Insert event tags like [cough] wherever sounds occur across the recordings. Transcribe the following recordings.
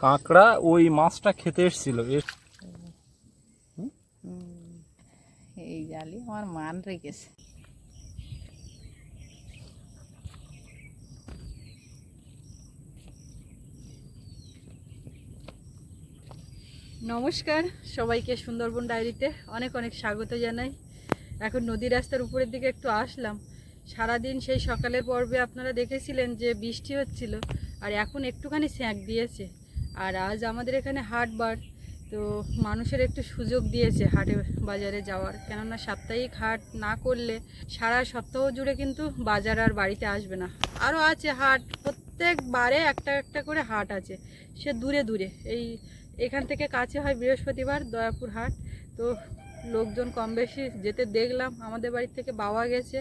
কাঁকড়া ওই মাছটা খেতে এসেছিল, এস- এই জালি আমার মান রেখেছে। নমস্কার, সবাইকে সুন্দরবন ডায়েরিতে অনেক অনেক স্বাগত জানাই। এখন নদী রাস্তার উপরের দিকে একটু আসলাম। সারাদিন সেই সকালের পর্বে আপনারা দেখেছিলেন যে বৃষ্টি হচ্ছিল, আর এখন একটুখানি স্যাঁক দিয়েছে। আর আজ আমাদের এখানে হাট বার, তো মানুষের একটু সুযোগ দিয়েছে হাটে বাজারে যাওয়ার। কেননা সাপ্তাহিক হাট না করলে সারা সপ্তাহ জুড়ে কিন্তু বাজার আর বাড়িতে আসবে না। আরও আছে হাট প্রত্যেকবারে একটা একটা করে হাট আছে, সে দূরে দূরে। এই এখান থেকে কাছে হয় বৃহস্পতিবার, দয়াপুর হাট। তো লোকজন কম বেশি যেতে দেখলাম, আমাদের বাড়ি থেকে বাবা গেছে।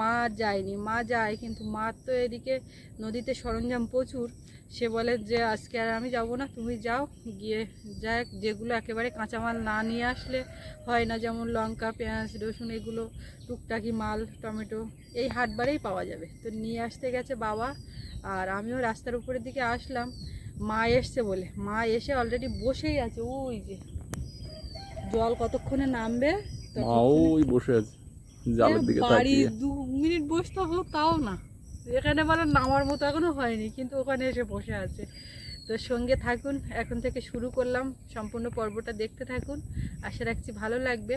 মা যায়নি মা যায় কিন্তু মা তো এদিকে নদীতে সরঞ্জাম প্রচুর। সে বলে যে আজকে আর আমি যাব না তুমি যাও গিয়ে যাক যেগুলো একেবারে কাঁচামাল না নিয়ে আসলে হয় না যেমন লঙ্কা পেঁয়াজ রসুন এগুলো টুকটাকি মাল টমেটো এই হাটবারেই পাওয়া যাবে। তো নিয়ে আসতে গেছে বাবা আর আমিও রাস্তার উপরের দিকে আসলাম। মা এসছে বলে মা এসে অলরেডি বসেই আছে ওই যে জল কতক্ষণে নামবে? ওই বসে আছে। জালের দিকে বাড়ি দু মিনিট বসে থাকো তাও না। এখানে মানে নামার মতো এখনও হয়নি কিন্তু ওখানে এসে বসে আছে। তো সঙ্গে থাকুন এখন থেকে শুরু করলাম সম্পূর্ণ পর্বটা দেখতে থাকুন। আশা রাখছি ভালো লাগবে।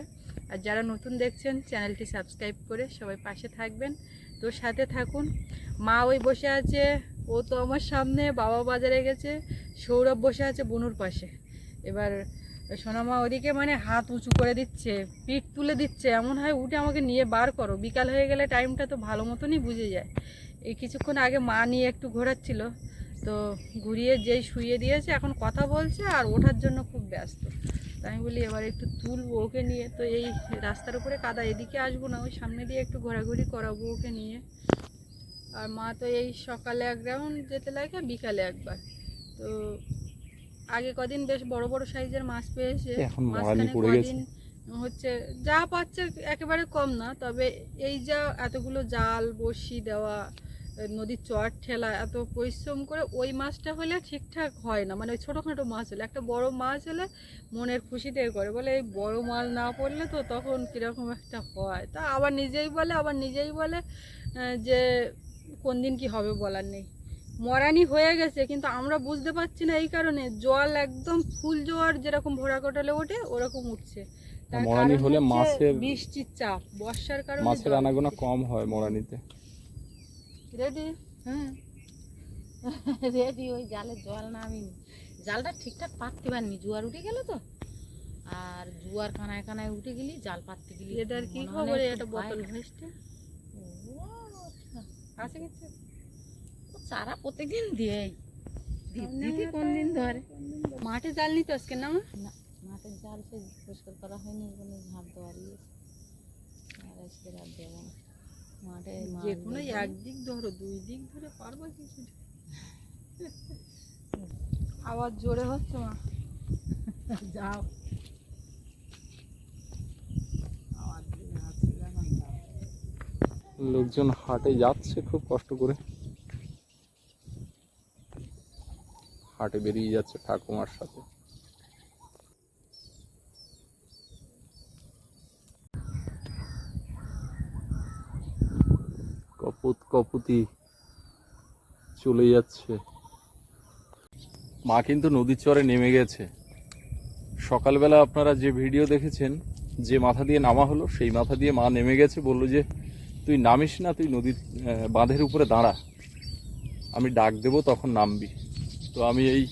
আর যারা নতুন দেখছেন চ্যানেলটি সাবস্ক্রাইব করে সবাই পাশে থাকবেন। তো সাথে থাকুন। মা ওই বসে আছে ও তো আমার সামনে বাবা বাজারে গেছে সৌরভ বসে আছে বনুর পাশে। এবার সোনামা ওদিকে মানে হাত উঁচু করে দিচ্ছে, পিঠ তুলে দিচ্ছে, এমন হয় উঠে আমাকে নিয়ে বার করো। বিকাল হয়ে গেলে টাইমটা তো ভালো মতনই বুঝে যায়। এই কিছুক্ষণ আগে মা নিয়ে একটু ঘোরাচ্ছিল, তো ঘুরিয়ে যেই শুয়ে দিয়েছে, এখন কথা বলছে আর ওঠার জন্য খুব ব্যস্ত। তাই আমি বলি, এবার একটু তুলবো ওকে নিয়ে। তো এই রাস্তার উপরে কাদা, এদিকে আসব না, ওই সামনে দিয়ে একটু ঘোরাঘুরি করাবো ওকে নিয়ে। আর মা তো এই সকালে এক রাউন্ড যেতে লাগে, বিকালে একবার। তো আগে কদিন বেশ বড় বড় সাইজের মাছ পেয়েছে। এখন মাঝখানে পড়ে গেছে। কদিন হচ্ছে যা পাচ্ছে একেবারে কম না তবে এই যা এতগুলো জাল বসি দেওয়া নদীর চর ঠেলা এত পরিশ্রম করে ওই মাছটা হলে ঠিকঠাক হয় না। মানে ওই ছোটোখাটো মাছ হলে একটা বড় মাছ হলে মনের খুশিতে করে। বলে এই বড় মাছ না পড়লে তো তখন কীরকম একটা হয়? তা আবার নিজেই বলে আবার নিজেই বলে যে কোন দিন কি হবে বলার নেই। মরানি হয়ে গেছে কিন্তু আমরা বুঝতে পারছি না এই কারণে। জল একদম ফুল জোয়ার যেরকম ভোরা কোটালে ওঠে ওরকম উঠছে। মরানি হলে মাছের- বৃষ্টির চাপ বর্ষার কারণে মাছের আনাগোনা কম হয় মরানিতে। রেডি হ্যাঁ রেডি ওই জালে জল না আমি জালটা ঠিকঠাক পাততে পারিনি জোয়ার উঠে গেল তো। আর জোয়ার কানায় কানায় উঠে গেলি জাল পাততে গেলি এটার কি খবর? এটা বোতল ভেস্টে আছে কিছু? চারা প্রত্যেকদিন দেয় দিদি কোন দিন ধরে? মাঠে জাল নিতে আজকে না না মাঠের জাল সে পরিষ্কার করা হয়নি ওখানে ঝাঁপ দেওয়ারই আর আজকে রাত দেবো মাঠে যে কোনো একদিক ধরো দুই দিক ধরে পারব কিছু আওয়াজ জোরে হচ্ছে মা। যাও। লোকজন হাটে যাচ্ছে খুব কষ্ট করে। হাটে বেরিয়ে যাচ্ছে ঠাকুমার সাথে। কপুত কপুতি চলে যাচ্ছে। মা কিন্তু নদীর চরে নেমে গেছে। সকালবেলা আপনারা যে ভিডিও দেখেছেন, যে মাথা দিয়ে নামা হলো, সেই মাথা দিয়ে মা নেমে গেছে, বলল যে, তুই নামিস না, তুই নদীর বাঁধের উপরে দাঁড়া। আমি ডাক দেবো, তখন নামবি। তো আমি এই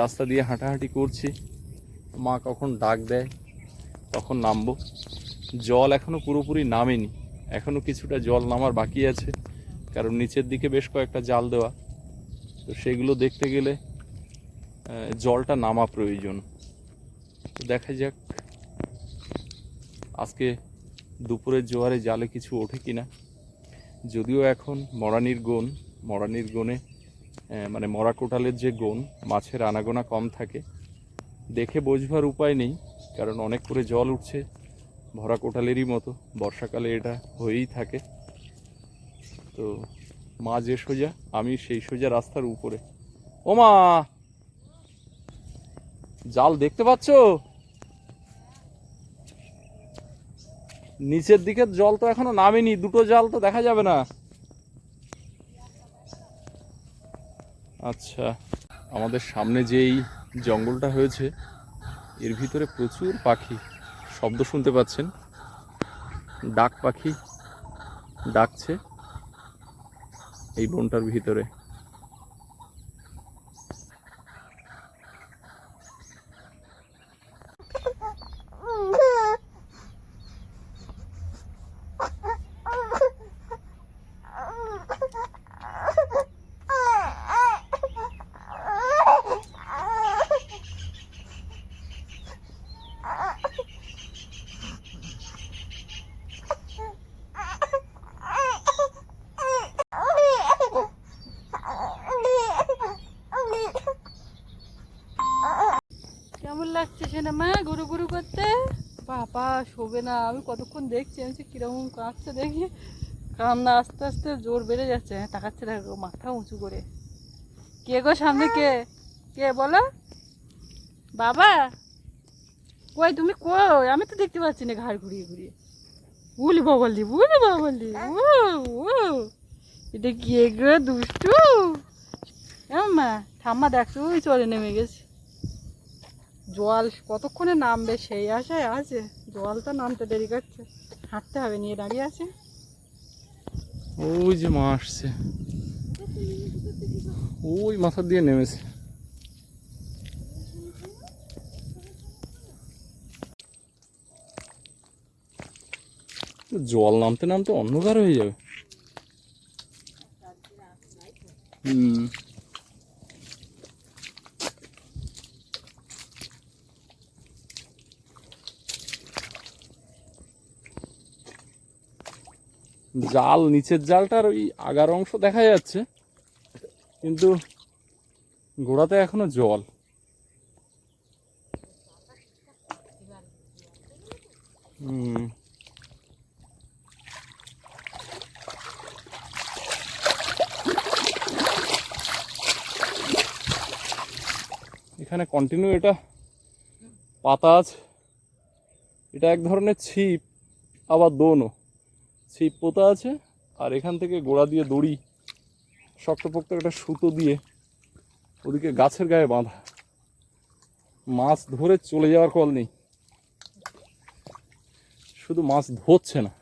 রাস্তা দিয়ে হাঁটাহাঁটি করছি। মা কখন ডাক দেয় তখন নামবো। জল এখনও পুরোপুরি নামেনি। এখনও কিছুটা জল নামার বাকি আছে, কারণ নিচের দিকে বেশ কয়েকটা জাল দেওয়া। তো সেগুলো দেখতে গেলে জলটা নামা প্রয়োজন। তো দেখা যাক, আজকে দুপুরের জোয়ারে জালে কিছু ওঠে কিনা। যদিও এখন মরানির গন মরানির গনে মানে মরা কোটালের যে গন মাছের আনাগোনা কম থাকে। দেখে বোঝবার উপায় নেই, কারণ অনেক করে জল উঠছে ভরা কোটালেরই মতো। বর্ষাকালে এটা হয়েই থাকে। তো মা যে সোজা, আমি সেই সোজা রাস্তার উপরে। ও মা! জাল দেখতে পাচ্ছ? নিচের দিকে জল তো এখনও নামেনি, দুটো জাল তো দেখা যাবে না। আচ্ছা আমাদের সামনে যেই জঙ্গলটা হয়েছে, এর ভিতরে প্রচুর পাখি, শব্দ শুনতে পাচ্ছেন। ডাক পাখি ডাকছে এই বনটার ভিতরে। কেমন লাগছে সেটা, মা, গুরু গুরু করতে? বাবা, শোবে না, আমি কতক্ষণ দেখছি, আমি কীরকম কাঁদছে দেখি। কান্না আস্তে আস্তে জোর বেড়ে যাচ্ছে হ্যাঁ তাকাচ্ছে দেখো মাথা উঁচু করে। কে গো সামনে, কে? কে, বলো? বাবা? কই, তুমি কই? আমি তো দেখতে পাচ্ছি না, ঘাড় ঘুরিয়ে ঘুরিয়ে। উলি বাবলি উলি বাবলি ও ও এটা কে গো, দুষ্টু? মা, ঠাম্মা দেখছ ওই চলে নেমে গেছে। জল কতক্ষণে নামবে সেই আশায় আছে জল তো নামতে দেরি করছে। হাঁটতে হবে, নিয়ে দাঁড়িয়ে আছে। ওই যে মা আসছে। ওই মাথা দিয়ে নেমেছে। জল নামতে নামতে অন্ধকার হয়ে যাবে। হুম। জাল, নিচের জালটার ওই আগার অংশ দেখা যাচ্ছে, কিন্তু গোড়াতে এখনও জল। এখানে কন্টিনিউ এটা পাতা আছে। এটা এক ধরনের ছিপ, আবার দোনো। ছিপ পোতা আছে, আর এখান থেকে গোড়া দিয়ে দড়ি, শক্তপোক্ত একটা সুতো দিয়ে ওদিকে গাছের গায়ে বাঁধা। মাছ ধরে চলে যাওয়ার কল নেই। শুধু মাছ ধরছে না।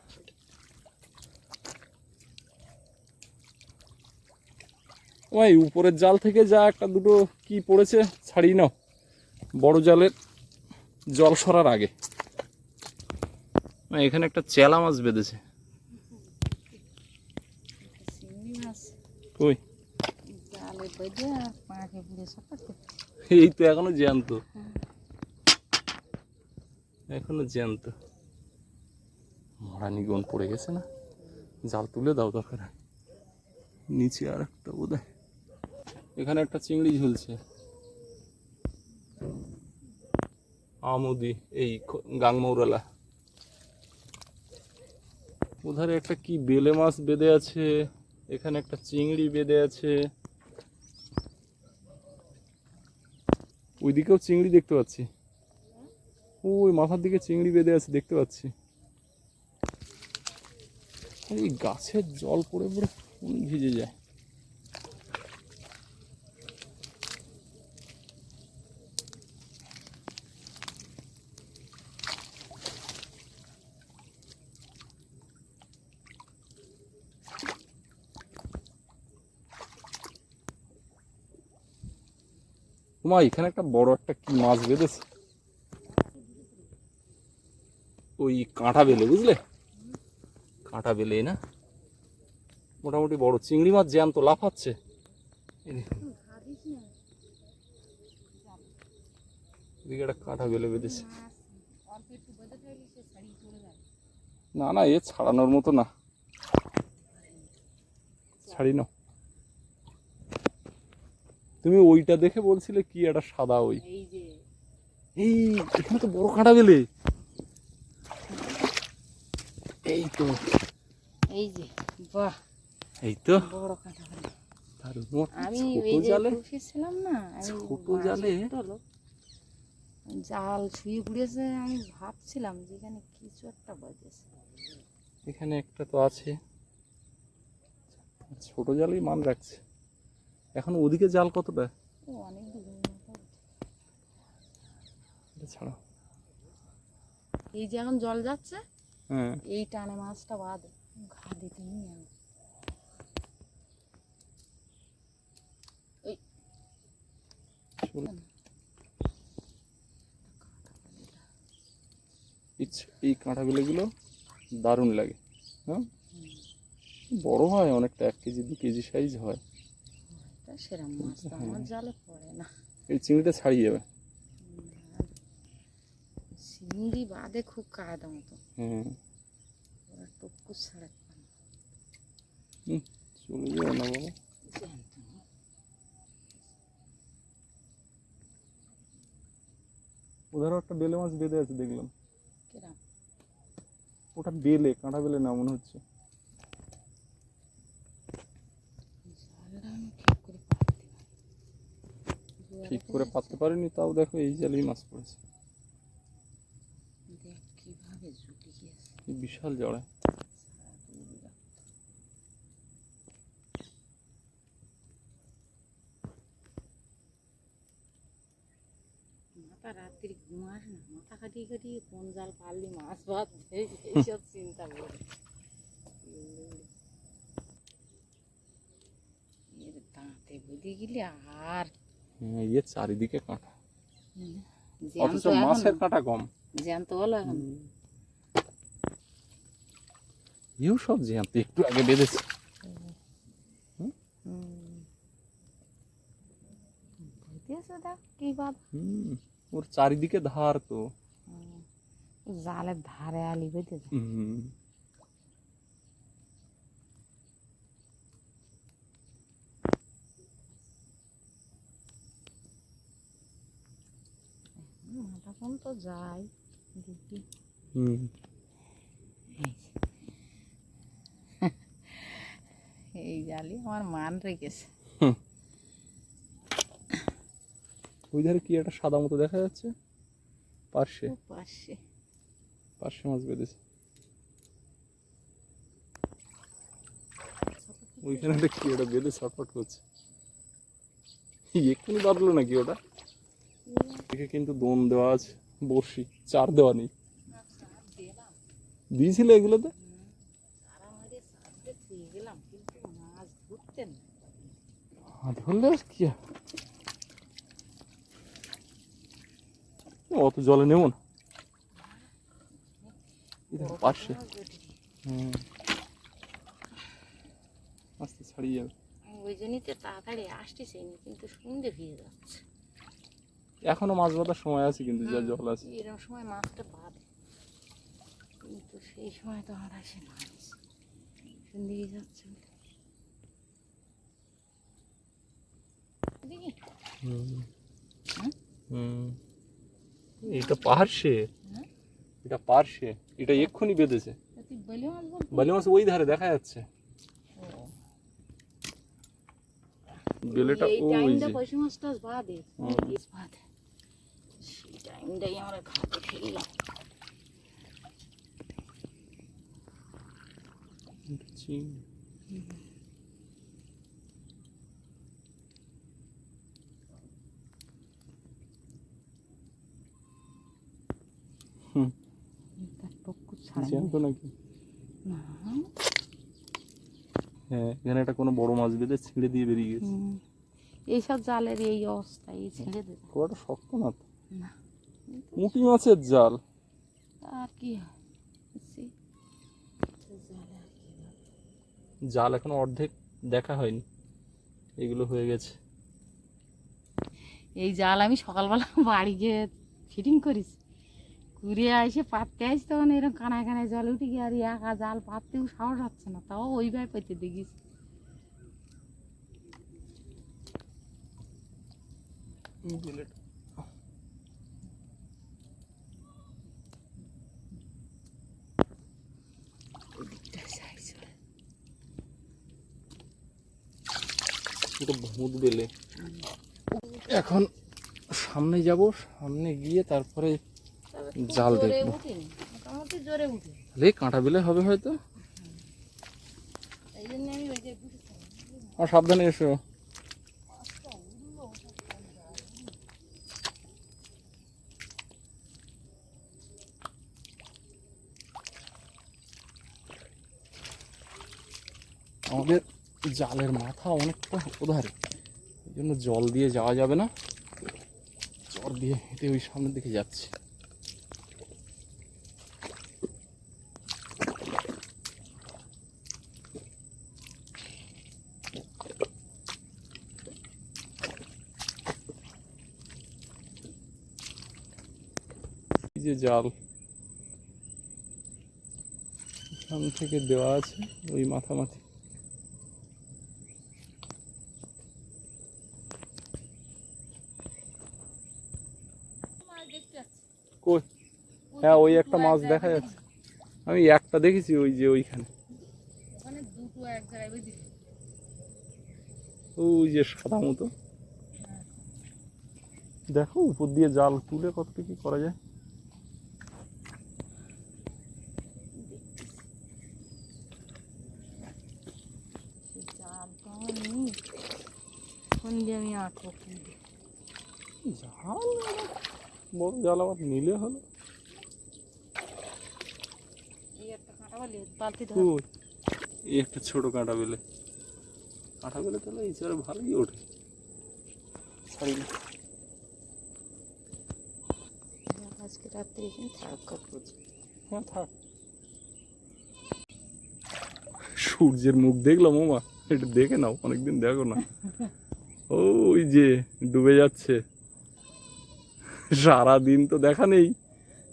ওই উপরের জাল থেকে যা একটা দুটো কি পড়েছে, ছাড়িয়ে নাও। বড় জালের জল সরার আগে। এখানে একটা চেলা মাছ বেঁধেছে চিংড়ি মাছ কই? এই তো এখনও জ্যান্ত। এখনও জ্যান্ত। মরা নিগন পড়ে গেছে না? জাল তুলে দাও দরকার নিচে আর একটা বোধ এখানে একটা চিংড়ি ঝুলছে। আমুদি, এই গাংমৌরালা। ওধারে একটা কি বেলে মাছ বেঁধে আছে? এখানে একটা চিংড়ি বেঁধে আছে। ওইদিকেও চিংড়ি দেখতে পাচ্ছি। ওই মাথার দিকে চিংড়ি বেঁধে আছে, দেখতে পাচ্ছি। এই গাছের জল পড়ে পড়ে ভিজে যায়। মা, এখানে একটা বড় একটা কি মাছ বেঁধেছে। ওই কাঁটা বেলে, বুঝলে? কাঁটা বেলে না? মোটামুটি বড় চিংড়ি মাছ জ্যান্ত, লাফাচ্ছে। এদিকে একটা কাঁটা বেলে বেঁধেছে। না না, এ ছাড়ানোর মতো না। ছাড়ি নাও। তুমি ওইটা দেখে বলছিলে কি একটা সাদা ওই। এই এখানে তো বড় কাঁটা বেলে। এই তো। এই যে বাহ। এই তো। বড় কাঁটা তার আমি ছোট যে বসেছিলাম না ছোট জালে? আমি ভাবছিলাম যে এখানে কিছু একটা বাজেছে। এখানে একটা তো আছে। ছোট জালই মান রাখছে। এখন ওদিকে জাল কতটা? ছাড়া। এই যে এখন জল যাচ্ছে হ্যাঁ। এই টানে মাছটা বাদ ঘা দিতে এই কাঁটা বিলেগুলো দারুণ লাগে হ্যাঁ? বড় হয় অনেকটা এক কেজি দু কেজি সাইজ হয়। তা সেরম মাছ তো আমার জালে পড়ে না। এই চিংড়িটা ছাড়িয়ে যাবে। চিংড়ি বাদে খুব কায়দা মতো। ওরা টুকু ছাড়া হুম, চলে যাবে না বাবা। ওধারও একটা বেলে মাছ বেঁধে আছে দেখলাম। ওটা বেলে কাঁটা বেলে না মনে হচ্ছে জালটা আমি ঠিক করে পারতে ঠিক করে পাততে পারিনি তাও দেখো এই জালেই মাছ পড়েছে। বিশাল জড়ে। মাথা রাত্রি ঘুমাস না মাথা কাটিয়ে কাটিয়ে কোন জাল পারলি মাছ ভাত এইসব চিন্তা করে। দাঁতে গেলে আর ইয়ে চারিদিকে কাঁটা। অথচ মাছের কাঁটা কম। জ্যান্ত এখন। ইউ সব জ্যান্ত একটু আগে বেঁধেছে। বুঝতেছে দেখ কি বাদ হুম, ওর চারিদিকে ধার তো। জালের ধারে আলি বেঁধেছে। কোন তো যাই দেখি। হুম। এই জালি আমার মান রেখেছে। ওই ধারে কি একটা সাদা মতো দেখা যাচ্ছে? পার্শ্বে। পাশে পার্শ্বে। মাছ বেঁধেছে। ওইখানে একটা কি ওটা বেঁধে ছটফট করছে। এক্ষুনি বাঁধলো নাকি ওটা? কিন্তু দোন দেওয়া আছে, বড়শি, চার দেওয়া নেই। দিয়েছিল এগুলোতে? অত জলে নেব না। হুম। আস্তে ছাড়িয়ে যাবে। ওই জন্যই তো তাড়াতাড়ি আসতেছে কিন্তু সন্ধে ভিজে যাচ্ছে। এখনও মাছ বাঁধার সময় আছে কিন্তু যা জল আছে। এরকম সময় মাছটা বাঁধে কিন্তু সেই সময় তো আমরা সে মাছ সন্ধে যাচ্ছে? হুম। এটা পার্শ্বে হ্যাঁ? এটা পার্শ্বে এটা এক্ষুনি বেঁধেছে। বলে মাছ ওই ধারে দেখা যাচ্ছে। বেলেটা ওই যে। সেই টাইমটাই আমরা খাতে না হ্যাঁ এখানে একটা কোনো বড় মাছ বেঁধে ছিঁড়ে দিয়ে বেরিয়ে গেছে। এইসব জালের এই অবস্থা এই ছেড়ে দেবে। খুব একটা শক্ত না না। মুটি মাছের জাল। আর কি? জালে আর কি হবে? জাল এখনও অর্ধেক দেখা হয়নি। এগুলো হয়ে গেছে। এই জাল আমি সকালবেলা বাড়ি গিয়ে ফিটিং করিস। ঘুরে এসে পাততে আসি তখন এরকম কানায় কানায় জল উঠে গিয়ে আর একা জাল পাততেও সাহস হচ্ছে না তাও ওইভাবে পেতে দেখিস। এটা ভূত বেলে এখন সামনে যাব সামনে গিয়ে তারপরে জাল দেখব। উঠেনি মোটামুটি জোরে উঠে লে কাঁটা বিলে হবে হয়তো। আর সাবধানে এসো। আমাদের জালের মাথা অনেকটা ওধারে এই জন্য জল দিয়ে যাওয়া যাবে না। চর দিয়ে হেঁটে ওই সামনের দিকে যাচ্ছে। যে জাল, এখান থেকে দেওয়া আছে ওই মাথামাথি দেখতে পাচ্ছি কই হ্যাঁ ওই একটা মাছ দেখা যাচ্ছে। আমি একটা দেখেছি ওই যে ওইখানে। ওই যে সাদা মতো। দেখো উপর দিয়ে জাল তুলে কত কি করা যায়। জাল? বড় জাল আবার নিলে হলো। এই একটা কাঁটা বলি বালতি ধর। ওই এই একটা ছোট কাঁটা বেলে। কাঁটা বেলে তাহলে এই চারে ভালোই ওঠে। ছাড়ি আজকে রাত্রে এখানে থাকা হ্যাঁ থাক। সূর্যের মুখ দেখলাম ওমা এটা দেখে নাও অনেকদিন দেখো না। ওই যে ডুবে যাচ্ছে। সারা দিন তো দেখা নেই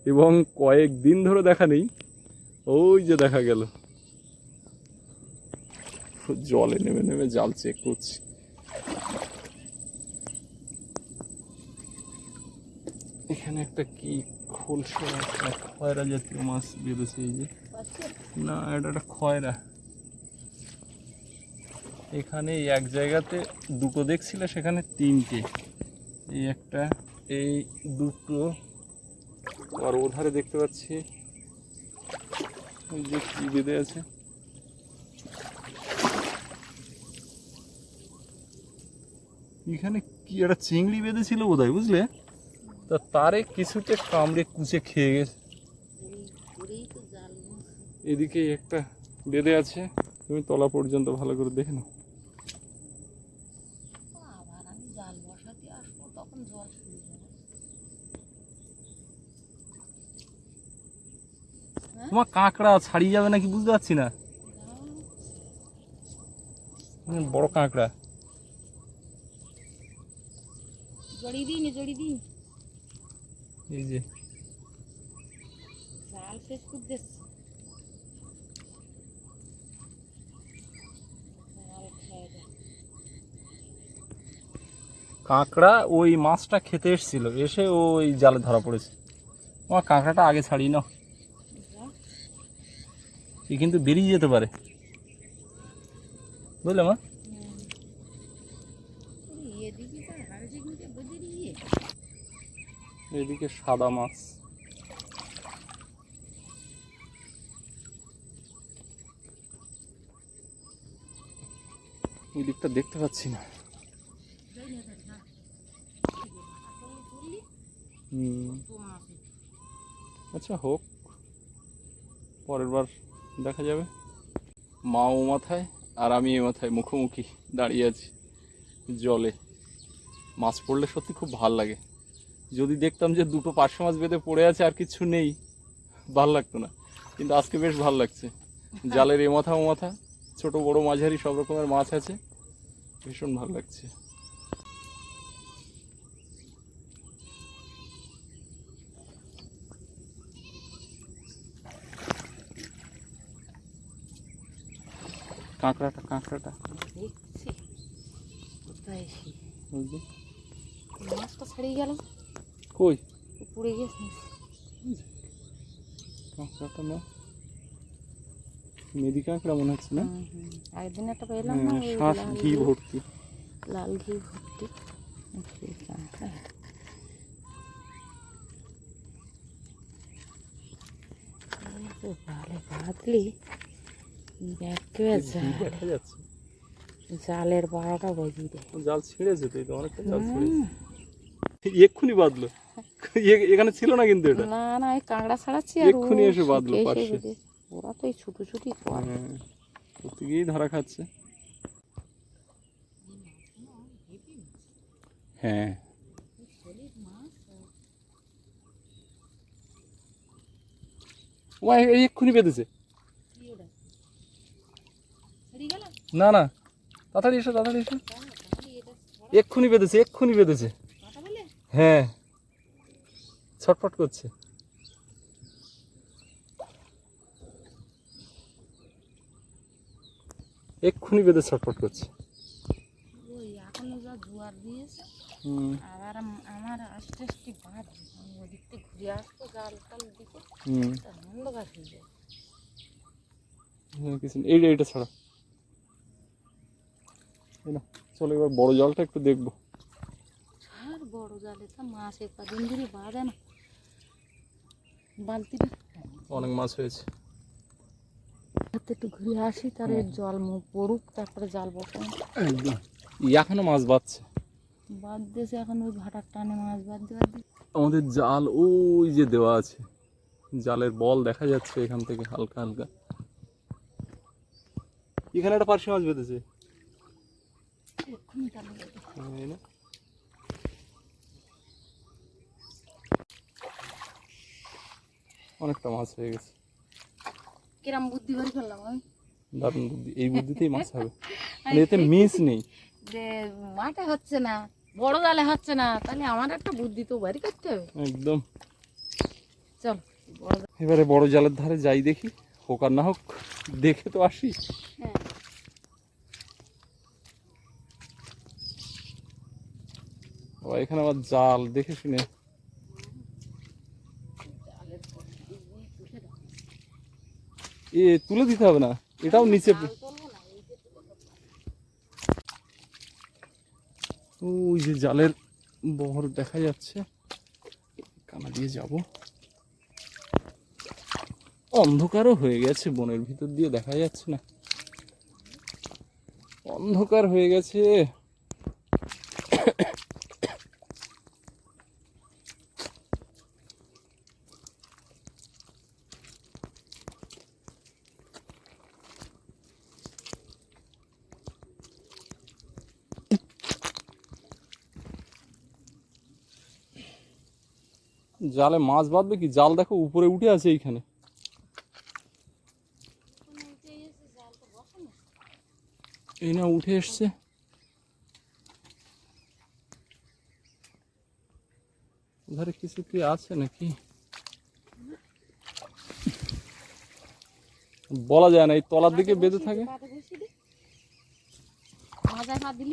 এবং কয়েক দিন ধরে দেখা নেই। ওই যে দেখা গেল। জলে নেমে নেমে জাল চেক করছি এখানে একটা কি খোলসা একটা খয়রা জাতীয় মাছ বেঁধেছে এই যে। না, এটা একটা খয়রা। এখানে এক জায়গাতে দুটো দেখছিল, সেখানে তিনটে। এই একটা, এই দুটো। আর ওধারে দেখতে পাচ্ছি ওই যে কি বেঁধে আছে। এখানে কি একটা চিংড়ি বেঁধেছিল বোধহয় বুঝলে? তা তারে কিছুতে কামড়ে কুচে খেয়ে গেছে। এদিকে একটা বেঁধে আছে। তুমি তলা পর্যন্ত ভালো করে দেখে নাও আবার আমি জাল বসাতে আসব তখন জল শুরু হবে তোমার কাঁকড়া ছাড়িয়ে যাবে নাকি বুঝতে পারছি না। বড় কাঁকড়া। নি এই যে। কাঁকড়া ওই মাছটা খেতে এসেছিল এসে ওই জালে ধরা পড়েছে। তোমার কাঁকড়াটা আগে ছাড়িয়ে নাও। এ কিন্তু বেরিয়ে যেতে পারে। বুঝলে মা? এদিকে সাদা মাছ। ওই দিকটা দেখতে পাচ্ছি না। আচ্ছা হোক, পরের বার দেখা যাবে। মা ও মাথায় আর আমি এ মাথায় মুখোমুখি দাঁড়িয়ে আছি জলে। মাছ পড়লে সত্যি খুব ভালো লাগে। যদি দেখতাম যে দুটো পার্শ্ব মাছ বেঁধে পড়ে আছে আর কিছু নেই, ভালো লাগতো না। কিন্তু আজকে বেশ ভালো লাগছে। জালের এ মাথা ও মাথা, ছোট বড় মাঝারি সব রকমের মাছ আছে। ভীষণ ভালো লাগছে। কাঁকড়াটা কাঁকড়াটা দেখছি কোথায় ওই যে মাছটা ছাড়িয়ে গেল কই পুড়ে গেছে কাঁকড়াটা না মেদি কাঁকড়া মনে হচ্ছে না একদিন একটা পেলাম না শ্বাস ঘি ভর্তি লাল ঘি ভর্তি কাঁকড়া ভালো বাদলি দেখা যাচ্ছে। জালের বারোটা বাজিয়ে দেয় জাল ছিঁড়েছে তো অনেকটা জাল ছিঁড়েছে। এক্ষুনি বাঁধলো। [laughs] এখানে ছিল না কিন্তু এটা? না না এই কাঁকড়া ছাড়াচ্ছি আর এক্ষুনি এসে বাঁধলো পাশে। ওরা তো এই ছুটো ছুটি করে। হ্যাঁ, করতে গিয়েই ধরা খাচ্ছে। হ্যাঁ। ও এক্ষুনি বেঁধেছে। না না। তাড়াতাড়ি এসো তাড়াতাড়ি এসো। এক্ষুনি বেঁধেছে এক্ষুনি বেঁধেছে। হ্যাঁ। ছটফট করছে। এক্ষুনি বেঁধে ছটফট করছে। জোয়ার দিয়েছে আবার আমার আস্তে আস্তে আমি ঘুরে আসব জাল টাল দিকে অন্ধকার হয়ে যায় কিছু এইটা এইটা ছাড়া। চলো এবার বড় জলটা একটু দেখব। আর বড় জালে তো মাছ এক কদিন ধরে বাঁধে না। বালতিটা অনেক মাছ হয়েছে। হাতে একটু ঘুরে আসি তারে জল মুখ পড়ুক তারপরে জাল বসাই একদম। এখনও মাছ বাচ্ছে বাদ দিয়েছে এখন ওই ভাটার টানে মাছ বাদ দিকে আমাদের জাল ওই যে দেওয়া আছে। জালের বল দেখা যাচ্ছে এখান থেকে হালকা হালকা। এখানে একটা পার্শে মাছ বেঁধেছে এক্ষুনি টানে যাবে। হ্যাঁ, এই নাও। অনেকটা মাছ হয়ে গেছে। কিরম বুদ্ধি করে ফেললাম আমি? দারুণ বুদ্ধি। এই বুদ্ধিতেই মাছ হবে। [laughs] মানে এতে মিস নেই। যে মাঠে হচ্ছে না বড় জালে হচ্ছে না তাহলে আমার একটা বুদ্ধি তো বাড়ি করতে হবে। একদম। চল এবারে বড় জালের ধারে যাই দেখি হোক আর না হোক দেখে তো আসি। হ্যাঁ। ও এখানে আবার জাল, দেখে শুনে। এ, তুলে দিতে হবে না, এটাও নিচে। ওই যে জালের বহর দেখা যাচ্ছে, কানা দিয়ে যাব। অন্ধকারও হয়ে গেছে, বনের ভিতর দিয়ে দেখা যাচ্ছে না। অন্ধকার হয়ে গেছে। জালে মাছ বাঁধবে কি? জাল দেখো উপরে উঠে আছে এইখানে। এই না উঠে এসছে। কিছু কি আছে নাকি? বলা যায় না এই তলার দিকে বেঁধে থাকে।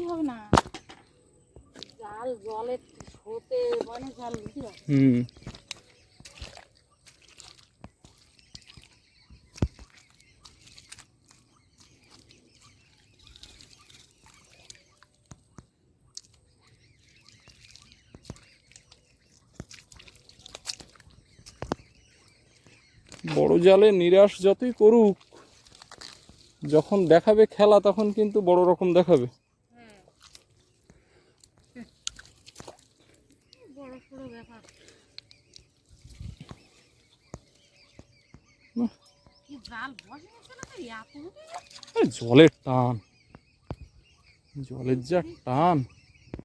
হবে না। জাল জলে ছোটে জাল হুম বড় জালে নিরাশ যতই করুক যখন দেখাবে খেলা তখন কিন্তু বড় রকম দেখাবে। জলের টান। জলের যা টান।